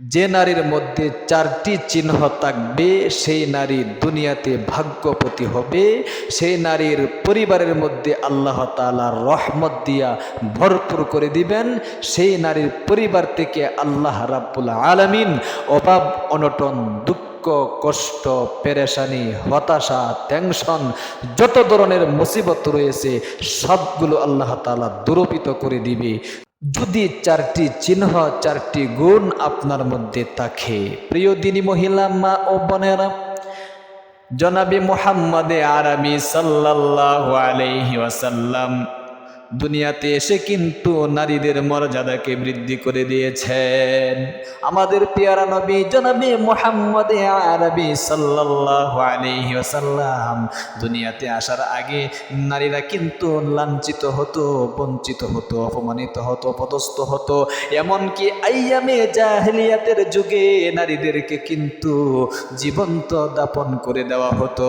যে নারীর মধ্যে চারটি চিহ্ন থাকবে, সেই নারী দুনিয়াতে ভাগ্যপতি হবে। সেই নারীর পরিবারের মধ্যে আল্লাহ তাআলা রহমত দিয়া ভরপুর করে দিবেন। সেই নারীর পরিবার থেকে আল্লাহ রাব্বুল আলামিন অভাব, অনটন, দুঃখ, কষ্ট, পেরেশানি, হতাশা, টেনশন, যত ধরনের মুসিবত রয়েছে, সবগুলো আল্লাহ তাআলা দুরূপিত করে দিবে। যদি চারটি চিহ্ন, চারটি গুণ আপনার মধ্যে থাকে, প্রিয় দিনী মহিলা, মা ও বোনেরা, জনাবি মোহাম্মদে আরবি সাল্লাহ আলহি ওয়াসাল্লাম দুনিয়াতে এসে কিন্তু নারীদের মর্যাদাকে বৃদ্ধি করে দিয়েছেন। আমাদের পেয়ারা নবী, জনাবি মোহাম্মদ আরবি সাল্লাল্লাহু দুনিয়াতে আসার আগে নারীরা কিন্তু লাঞ্ছিত হতো, বঞ্চিত হতো, অপমানিত হতো পদস্থ হতো। এমনকি আইয়ামে জাহেলিয়াতের যুগে নারীদেরকে কিন্তু জীবন্ত দাপন করে দেওয়া হতো।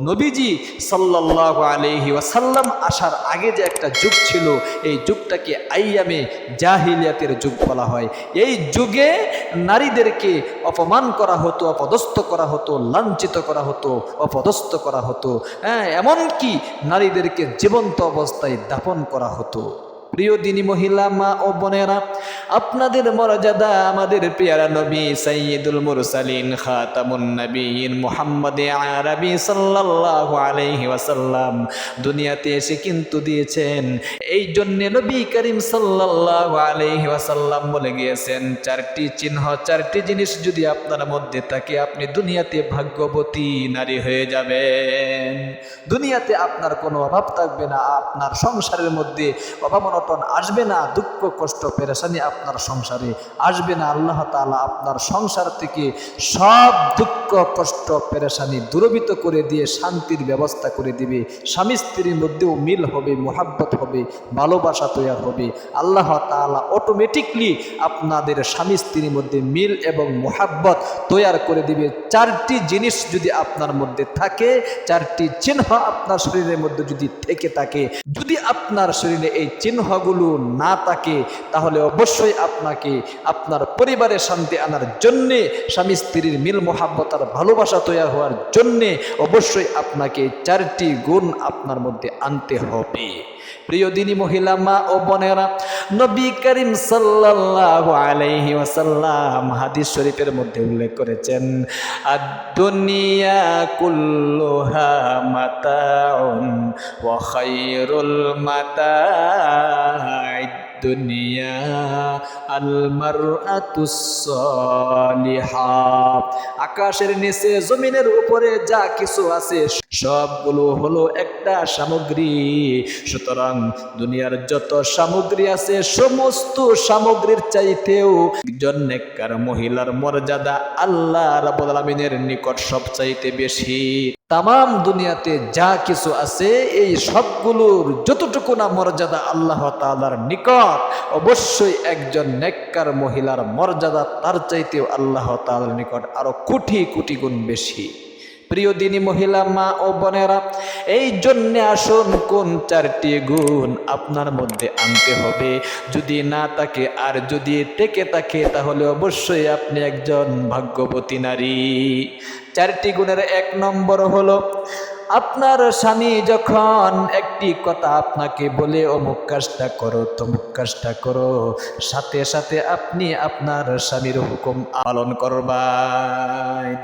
নবীজি সাল্লাল্লাহু আলাইহি ওয়াসাল্লাম আসার আগে যে একটা যুগ ছিল, এই যুগটাকে আইয়ামে জাহিলিয়াতের যুগ বলা হয়। এই যুগে নারীদেরকে অপমান করা হতো, অপদস্থ করা হতো, লাঞ্ছিত করা হতো, অপদস্থ করা হতো। হ্যাঁ এমনকি নারীদেরকে জীবন্ত অবস্থায় দাপন করা হতো। প্রিয় দিনী মহিলা, মা ও বোনেরা, আপনাদের মর্যাদা আমাদের পেয়ারা নবী সাইয়্যিদুল মুরসালিন, খাতামুন নবীন মুহাম্মদ আরবি সাল্লাল্লাহু আলাইহি ওয়াসাল্লাম। দুনিয়াতে এসে কিন্তু দিয়েছেন, এই জন্য নবী করিম সাল্লাল্লাহু আলাইহি ওয়াসাল্লাম বলে গিয়েছেন, চারটি চিহ্ন, চারটি জিনিস যদি আপনার মধ্যে থাকে, আপনি দুনিয়াতে ভাগ্যবতী নারী হয়ে যাবেন। দুনিয়াতে আপনার কোনো অভাব থাকবে না, আপনার সংসারের মধ্যে অভাব অনটন আসবে না, দুঃখ, কষ্ট, পেরেশানি আপনার সংসারে আসবে না। আল্লাহ তাআলা আপনার সংসার থেকে সব দুঃখ, কষ্ট, পেরেশানি দূরবিত করে দিয়ে শান্তির ব্যবস্থা করে দিবে। স্বামী স্ত্রীর মধ্যেও মিল হবে, মোহাব্বত হবে, ভালোবাসা তৈরি হবে। আল্লাহ তাআলা অটোমেটিকলি আপনাদের স্বামী স্ত্রীর মধ্যে মিল এবং মোহাব্বত তৈয়ার করে দিবে। চারটি জিনিস যদি আপনার মধ্যে থাকে, চারটি চিহ্ন আপনার শরীরের মধ্যে যদি থেকে থাকে, যদি আপনার শরীরে এই চিহ্নগুলো না থাকে, তাহলে অবশ্যই আপনাকে আপনার পরিবারে শান্তি আনার জন্যে, স্বামী স্ত্রীর মিল মোহাব্বত আর ভালোবাসা তৈরি হওয়ার জন্যে অবশ্যই আপনাকে চারটি গুণ আপনার মধ্যে আনতে হবে। প্রিয় দিনী মহিলা, মা ও বোনেরা, নবী করিম সাল্লাল্লাহু আলাইহি ওয়াসাল্লাম হাদিস শরীফের মধ্যে উল্লেখ করেছেন, আদ-দুনিয়া কুল্লুহা মাতাউন ওয়া খায়রুল মাতা'id দুনিয়া আল মারআতুস আকাশের নিচে জমিনের উপরে যা কিছু আছে সবগুলো হলো একটা সামগ্রী। সুতরাং দুনিয়ার যত সামগ্রী আছে সমস্ত সামগ্রীর চাইতেও একজন মহিলার মর্যাদা আল্লাহ রাব্বুল আলামিনের নিকট সবচাইতে বেশি। তাম দুনিয়াতে যা কিছু আছে, এই সবগুলোর যতটুকু না মর্যাদা আল্লাহ তালার নিকট, অবশ্যই একজন নেককার মহিলার মর্যাদা তার চাইতেও আল্লাহ তালার নিকট আরও কোটি কোটি গুণ বেশি। প্রিয় দিনী মহিলা, মা ও বোনেরা, এই জন্যে আসুন কোন চারটি গুণ আপনার মধ্যে আনতে হবে? যদি না তাকে আর যদি টেকে থাকে, তাহলে অবশ্যই আপনি একজন ভাগ্যবতী নারী। চারটি গুণের এক নম্বর হলো আপনার স্বামী যখন একটি কথা আপনাকে বলে, অমুক কাজটা করো, তমুক কাজটা করো, সাথে সাথে আপনি আপনার স্বামীর হুকুম পালন করবেন।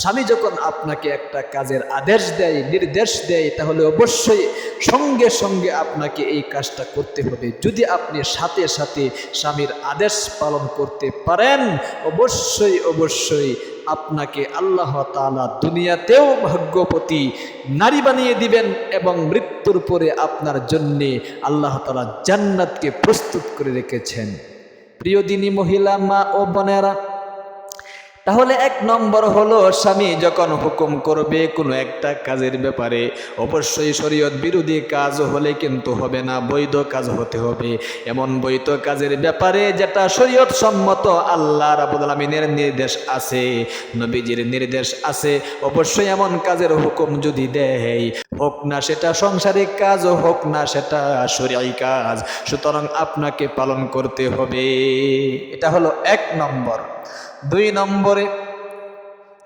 স্বামী যখন আপনাকে একটা কাজের আদেশ দেয়, নির্দেশ দেয়, তাহলে অবশ্যই সঙ্গে সঙ্গে আপনাকে এই কাজটা করতে হবে। যদি আপনি সাথে সাথে স্বামীর আদেশ পালন করতে পারেন, অবশ্যই অবশ্যই আপনাকে আল্লাহ তালা দুনিয়াতেও ভাগ্যপতি নারী বানিয়ে দিবেন এবং মৃত্যুর পরে আপনার জন্যে আল্লাহ তালা জান্নাতকে প্রস্তুত করে রেখেছেন। প্রিয় দিনী মহিলা, মা ও বোনেরা তাহলে এক নম্বর হলো স্বামী যখন হুকুম করবে কোনো একটা কাজের ব্যাপারে, অবশ্যই শরীয়ত বিরোধী কাজ হলে কিন্তু হবে না, বৈধ কাজ হতে হবে। এমন বৈধ কাজের ব্যাপারে যেটা শরীয়ত সম্মত আল্লাহ রাবুল নির্দেশ আছে, নবীজির নির্দেশ আছে, অবশ্যই এমন কাজের হুকুম যদি দেয়। হোক না সেটা সংসারিক কাজ, হোক না সেটা শরীয় কাজ, সুতরাং আপনাকে পালন করতে হবে। এটা হলো এক নম্বর। দুই নম্বরে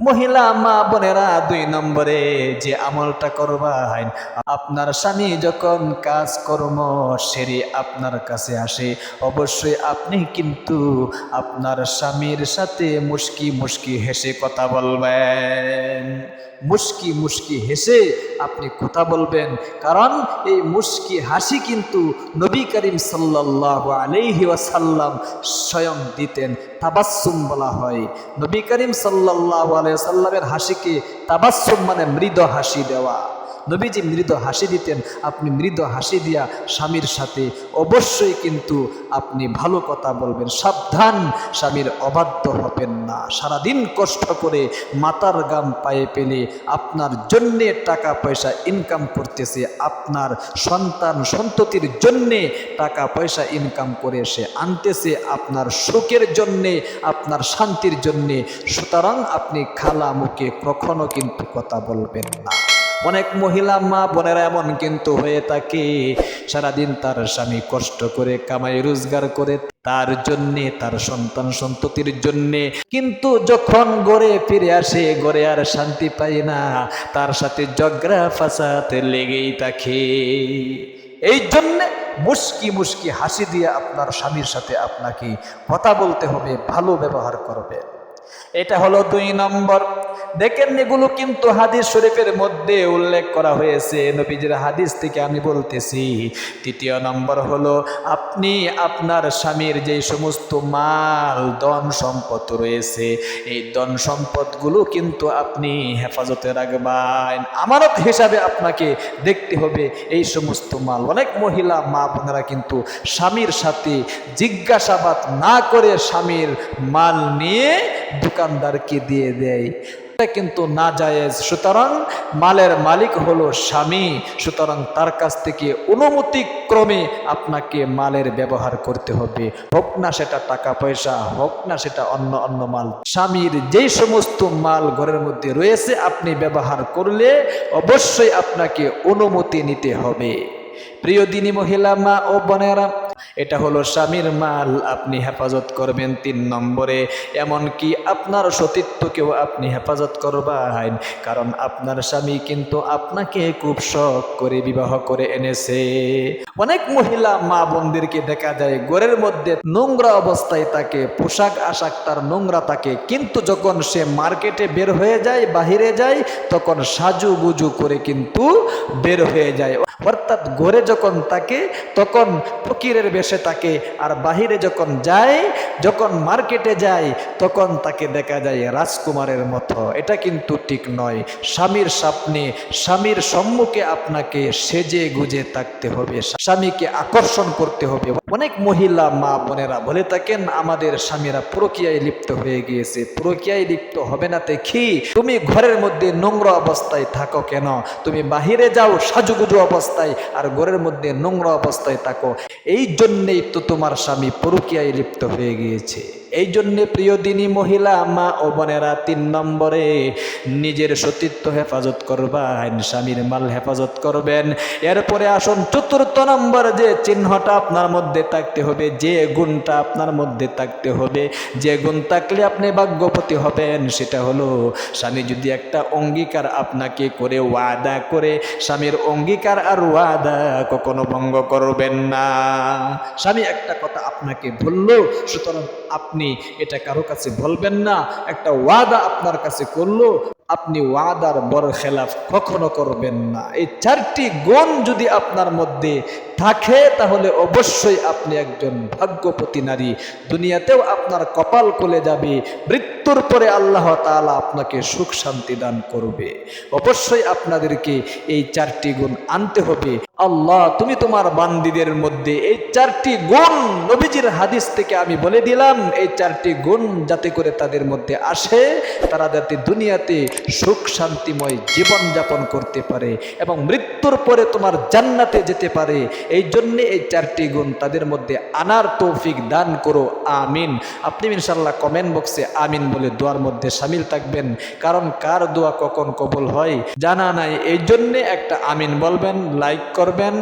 মহিলা মা বোনেরা দুই নম্বরে যে আমলটা করবেন, আপনার স্বামী যখন কাজ কর্ম সেরে আপনার কাছে আসে, অবশ্যই আপনি কিন্তু আপনার স্বামীর সাথে মুস্কি মুস্কি হেসে কথা বলবেন। মুস্কি মুস্কি হেসে আপনি কথা বলবেন, কারণ এই মুস্কি হাসি কিন্তু নবী করিম সাল্লাহ আলাইহি ওয়াসাল্লাম স্বয়ং দিতেন তাবাসুম বলা হয়। নবী করিম সাল্লাহ আলাইসাল্লামের হাসিকে তাবাসুম মানে মৃদ হাসি দেওয়া। নবীজি মৃদ হাসি দিতেন, আপনি মৃদ হাসি দিয়া স্বামীর সাথে অবশ্যই কিন্তু আপনি ভালো কথা বলবেন, সাবধান, স্বামীর অবাধ্য হবেন না। সারাদিন কষ্ট করে মাতার গাম পায়ে পেলে আপনার জন্যে টাকা পয়সা ইনকাম করতেছে, আপনার সন্তান সন্ততির জন্যে টাকা পয়সা ইনকাম করে সে আনতেছে, আপনার সুখের জন্যে, আপনার শান্তির জন্যে। সুতরাং আপনি খালা মুখে কখনো কিন্তু কথা বলবেন না। অনেক মহিলা মা বোনেরা এমন কিন্তু হয়ে থাকে, সারাদিন তার স্বামী কষ্ট করে কামাই রোজগার করে তার জন্যে, তার সন্তান সন্ততির জন্যে। কিন্তু যখন গড়ে ফিরে আসে গড়ে আর শান্তি পায় না, তার সাথে জগরা ফাসাতে লেগেই থাকে। এই জন্যে মুস্কি মুস্কি হাসি দিয়ে আপনার স্বামীর সাথে আপনাকে কথা বলতে হবে, ভালো ব্যবহার করবে। এটা হলো দুই নম্বর। দেখেন এগুলো কিন্তু হাদিস শরীফের মধ্যে উল্লেখ করা হয়েছে, নবীজির হাদিস থেকে আমি বলতেছি। তৃতীয় নম্বর হলো, আপনি আপনার স্বামীর যে সমস্ত মাল, ধন সম্পদ রয়েছে, এই ধন সম্পদগুলো কিন্তু আপনি হেফাজতে রাখবেন। আমানত হিসাবে আপনাকে দেখতে হবে এই সমস্ত মাল। অনেক মহিলা মা বোনেরা কিন্তু স্বামীর সাথে জিজ্ঞাসাবাদ না করে স্বামীর মাল নিয়ে দোকানদারকে দিয়ে দেয়। এটা কিন্তু না জায়েজ সুতরাং মালের মালিক হলো স্বামী। সুতরাং তার কাছ থেকে অনুমতি ক্রমে আপনাকে মালের ব্যবহার করতে হবে। হোক না সেটা টাকা পয়সা, হোক না সেটা অন্য অন্য মাল। স্বামীর যেই সমস্ত মাল ঘরের মধ্যে রয়েছে আপনি ব্যবহার করলে অবশ্যই আপনাকে অনুমতি নিতে হবে। প্রিয় দিনী মহিলা, মা ও বোনেরা এটা হলো স্বামীর মাল, আপনি হেফাজত করবেন তিন নম্বরে। এমনকি আপনার সতীত্বকেও আপনি হেফাজত করবেন, কারণ আপনার স্বামী কিন্তু আপনাকে খুব শখ করে বিবাহ করে এনেছে। অনেক মহিলা মা বোনদেরকে দেখা যায়, ঘরের মধ্যে নোংরা অবস্থায় তাকে পোশাক আশাক তার নোংরা থাকে, কিন্তু যখন সে মার্কেটে বের হয়ে যায়, বাহিরে যায়, তখন সাজু গুজু করে কিন্তু বের হয়ে যায়। অর্থাৎ ঘরে যখন থাকে তখন ফকিরের বেশে থাকে আর বাহিরে যখন যায়, যখন মার্কেটে যায়, তখন তাকে দেখা যায় রাজকুমারের মতো। এটা কিন্তু ঠিক নয়। স্বামীর স্বপ্নে, স্বামীর সম্মুখে আপনাকে সেজে গুজে থাকতে হবে। স্বামীকে আকর্ষণ করতে হবে। অনেক মহিলা মা বোনেরা বলে থাকেন, আমাদের স্বামীরা প্রক্রিয়ায় লিপ্ত হয়ে গিয়েছে। প্রক্রিয়ায় লিপ্ত হবে না দেখি। তুমি ঘরের মধ্যে নোংরা অবস্থায় থাকো কেন? তুমি বাহিরে যাও, সাজুগুজু অবস্থায় আর ঘরের মধ্যে নোংরা অবস্থায় থাকো। এই জন্যেই তো তোমার স্বামী পরকিয়ায় লিপ্ত হয়ে গিয়েছে। এই জন্যে প্রিয় দিনী মহিলা, মা ও বোনেরা তিন নম্বরে নিজের সতীত্ব হেফাজত করবেন স্বামীর মাল হেফাজত করবেন। এরপরে আসুন চতুর্থ নম্বর, যে চিহ্নটা আপনার মধ্যে থাকতে হবে, যে গুণটা আপনার মধ্যে থাকতে হবে। যে গুণ থাকলে আপনি ভাগ্যপতি হবেন, সেটা হলো স্বামী যদি একটা অঙ্গীকার আপনাকে করে, ওয়াদা করে, স্বামীর অঙ্গীকার আর ওয়াদা কখনো ভঙ্গ করবেন না। স্বামী একটা কথা আপনাকে বলল, সুতরাং আপনি এটা কারও কাছে বলবেন না, একটা ওয়াদা আপনার কাছে করল, আপনি ওয়াদার বড় খেলাফ কখনো করবেন না। এই চারটি গুণ যদি আপনার মধ্যে থাকে, তাহলে অবশ্যই আপনি একজন ভাগ্যপতি নারী। দুনিয়াতেও আপনার কপাল খুলে যাবে, মৃত্যুর পরে আল্লাহ তাআলা আপনাকে সুখ শান্তি দান করবে। অবশ্যই আপনাদেরকে এই চারটি গুণ আনতে হবে। আল্লাহ, তুমি তোমার বান্দিদের মধ্যে এই চারটি গুণ নবীজির হাদিস থেকে আমি বলে দিলাম, এই চারটি গুণ যাতে করে তাদের মধ্যে আসে, তারা যাতে দুনিয়াতে সুখ শান্তিময় জীবন যাপন করতে পারে এবং মৃত্যুর পরে তোমার জান্নাতে যেতে পারে। এই জন্যে এই চারটি গুণ তাদের মধ্যে আনার তৌফিক দান করো, আমিন। আপনি ইনশাল্লাহ কমেন্ট বক্সে আমিন বলে দোয়ার মধ্যে সামিল থাকবেন, কারণ কার দোয়া কখন কবল হয় জানা নাই। এই জন্যে একটা আমিন বলবেন লাইক করবেন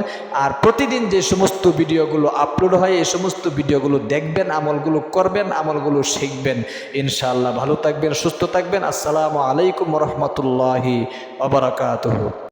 আর প্রতিদিন যে সমস্ত ভিডিওগুলো আপলোড হয়, এই সমস্ত ভিডিওগুলো দেখবেন, আমলগুলো করবেন, আমলগুলো শিখবেন। ইনশাআল্লাহ ভালো থাকবেন, সুস্থ থাকবেন। আসসালামু আলাইকুম রহমতুল্লাহি আবরাকাতহ